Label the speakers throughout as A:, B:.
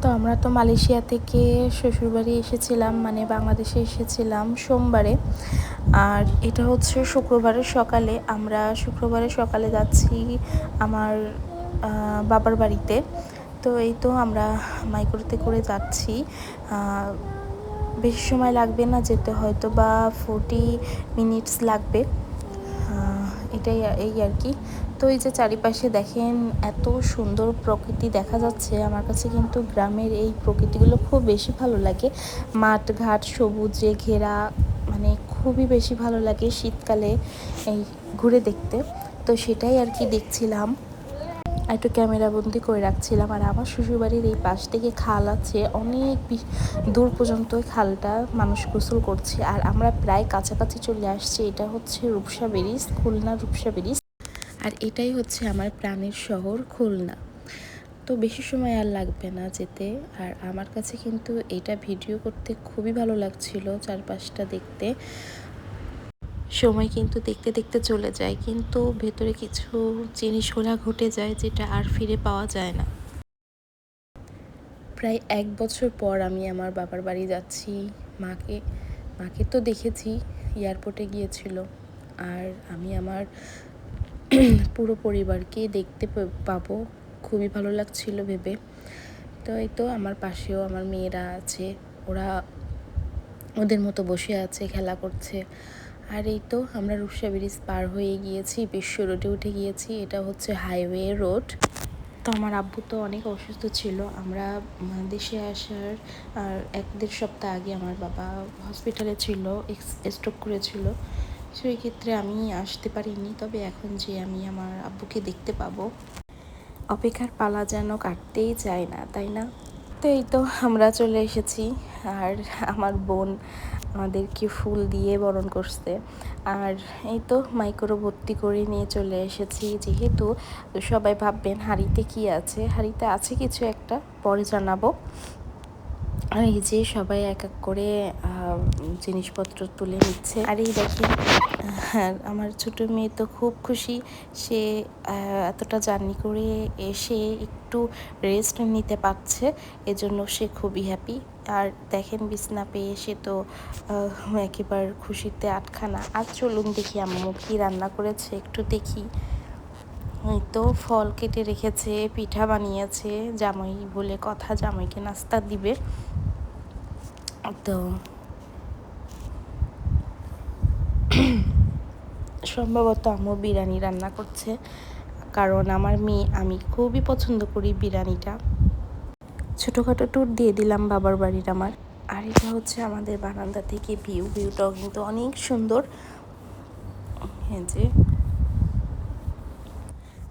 A: তো আমরা তো মালয়েশিয়া থেকে শ্বশুরবাড়ি এসেছিলাম মানে বাংলাদেশে এসেছিলাম সোমবারে। আর এটা হচ্ছে শুক্রবারের সকালে। আমরা শুক্রবারের সকালে যাচ্ছি আমার বাবার বাড়িতে। তো এই তো আমরা মাইক্রোতে করে যাচ্ছি। বেশি সময় লাগবে না যেতে, হয়তো বা ফোর্টি মিনিটস লাগবে। এটাই, এই আর কি। তো এই যে চারিপাশে দেখেন, এত সুন্দর প্রকৃতি দেখা যাচ্ছে। আমার কাছে কিন্তু গ্রামের এই প্রকৃতিগুলো খুব বেশি ভালো লাগে। মাঠ, ঘাট সবুজে ঘেরা মানে খুবই বেশি ভালো লাগে শীতকালে এই ঘুরে দেখতে। তো সেটাই আর কি দেখছিলাম। একটু ক্যামেরা বন্দি করে রাখছিলাম। আর আমার শ্বশুরবাড়ির এই পাশ থেকে খাল আছে, অনেক দূর পর্যন্ত খালটা মানুষ গোসল করছে। আর আমরা প্রায় কাছাকাছি চলে আসছি। এটা হচ্ছে রূপসা ব্রিজ, খুলনা রূপসা ব্রিজ। আর এটাই হচ্ছে আমার প্রাণের শহর খুলনা। তো বেশি সময় আর লাগবে না যেতে। আর আমার কাছে কিন্তু এটা ভিডিও করতে খুবই ভালো লাগছিল চারপাশটা দেখতে। সময় কিন্তু দেখতে দেখতে চলে যায়, কিন্তু ভেতরে কিছু জিনিসগুলা ঘটে যায় যেটা আর ফিরে পাওয়া যায় না। প্রায় এক বছর পর আমি আমার বাবার বাড়ি যাচ্ছি। মাকে মাকে তো দেখেছি, এয়ারপোর্টে গিয়েছিল। আর আমি আমার পুরো পরিবারকে দেখতে পাবো। খুবই ভালো লাগছিল ভেবে। তো এই তো আমার পাশেও আমার মেয়েরা আছে। ওরা ওদের মতো বসে আছে, খেলা করছে। আর এই তো আমরা রূপসা ব্রিজ পার হয়ে গিয়েছি, বিশ্ব রোডে উঠে গিয়েছি। এটা হচ্ছে হাইওয়ে রোড। তো আমার আব্বু তো অনেক অসুস্থ ছিল। আমরা দেশে আসার, আর এক দেড় সপ্তাহ আগে আমার বাবা হসপিটালে ছিল স্ট্রোক করেছিল। সেই ক্ষেত্রে আমি আসতে পারিনি, তবে এখন যে আমি আমার আব্বুকে দেখতে পাবো। অপেক্ষার পালা যেন কাটতেই চায় না, তাই না? তো এই তো আমরা চলে এসেছি, আর আমার বোন আমাদেরকে ফুল দিয়ে বরণ করছে। আর এই তো মাইক্রো ভর্তি করে নিয়ে চলে এসেছি, যেহেতু সবাই ভাববেন হাঁড়িতে কি আছে? হাঁড়িতে আছে কিছু একটা, পরে জানাব। এই যে সবাই এক এক করে জিনিসপত্র তুলে নিচ্ছে। আর এই দেখেন হ্যাঁ আমার ছোট মেয়ে তো খুব খুশি। সে এতটা জার্নি করে এসে একটু রেস্ট নিতে পারছে। এজন্য সে খুবই হ্যাপি আর দেখেন বিছনা পেয়ে সে তো একেবারে খুশিতে আটখানা। আর চলুন দেখি আম্মু কি রান্না করেছে একটু দেখি। তো ফল কেটে রেখেছে পিঠা বানিয়েছে জামাই বলে কথা জামাইকে নাস্তা দিবে। তো সম্ভবত আম্মু বিরিয়ানি রান্না করছে, কারণ আমার মেয়ে, আমি খুবই পছন্দ করি বিরিয়ানিটা। ছোটোখাটো ট্যুর দিয়ে দিলাম বাবার বাড়ির আমার। আর এটা হচ্ছে আমাদের বারান্দা থেকে ভিউ ভিউটাও কিন্তু অনেক সুন্দর। হ্যাঁ যে।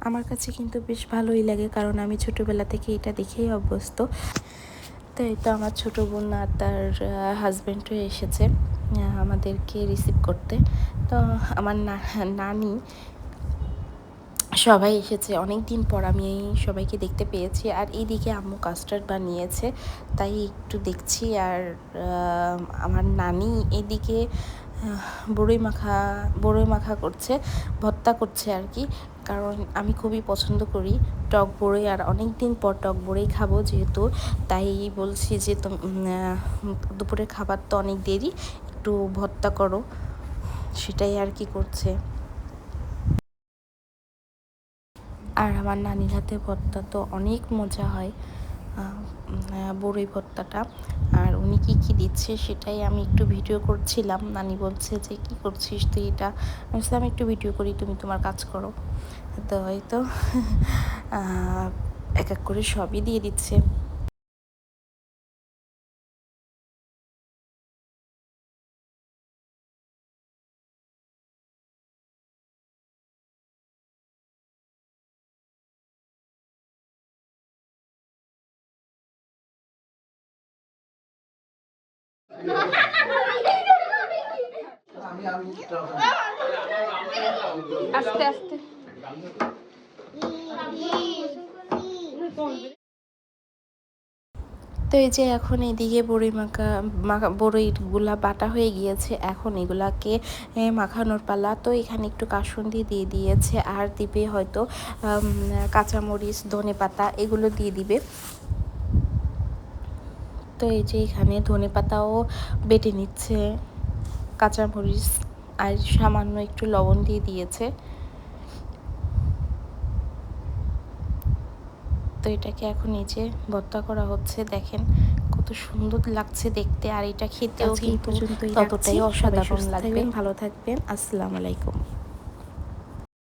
A: আমার কাছে কিন্তু বেশ ভালোই লাগে, কারণ আমি ছোটোবেলা থেকে এটা দেখেই অভ্যস্ত। তো এই তো আমার ছোটো বোন আর তার হাজব্যান্ডও এসেছে আমাদেরকে রিসিভ করতে। তো আমার নানি, সবাই এসেছে। অনেক দিন পর আমি এই সবাইকে দেখতে পেয়েছি আর এইদিকে আম্মু কাস্টার্ড বানিয়েছে, তাই একটু দেখছি আর আমার নানি এদিকে বড়ই মাখা বড়ই মাখা করছে ভত্তা করছে আর কি। কারণ আমি খুবই পছন্দ করি টক বড়ই আর অনেক দিন পর টক বড়ই খাব যেহেতু। তাই বলছি যে দুপুরের খাবার তো অনেক দেরি, একটু ভর্তা করো। সেটাই আর কি করছে। আর আমার নানির হাতে ভর্তা তো অনেক মজা হয় বড়ই ভর্তাটা। আর উনি কি কি দিচ্ছে সেটাই আমি একটু ভিডিও করছিলাম। নানি বলছে যে, কি করছিস তুই এটা? আমি একটু ভিডিও করি, তুমি তোমার কাজ করো। তো এই তো আহ, এক এক করে সবই দিয়ে দিচ্ছে।
B: আস্তে আস্তে।
A: তো এই যে এখন এদিকে বড়ই মাখা মাখা বড়ইগুলা বাটা হয়ে গিয়েছে, এখন এগুলাকে মাখানোর পালা। তো এখানে একটু কাসুন্দি দিয়ে দিয়েছে, আর দিবে হয়তো কাঁচামরিচ, ধনে পাতা, এগুলো দিয়ে দিবে। তো এই যে এখানে ধনে পাতাও বেটে নিচ্ছে, কাঁচামরিচ, আর সামান্য একটু লবণ দিয়ে দিয়েছে। তো এটাকে এখন এই যে ভর্তা করা হচ্ছে দেখেন কত সুন্দর লাগছে দেখতে আর এটা খেতেও কিন্তু ততটাই অসাধারণ লাগবে। ভালো থাকবেন। আসসালামু আলাইকুম।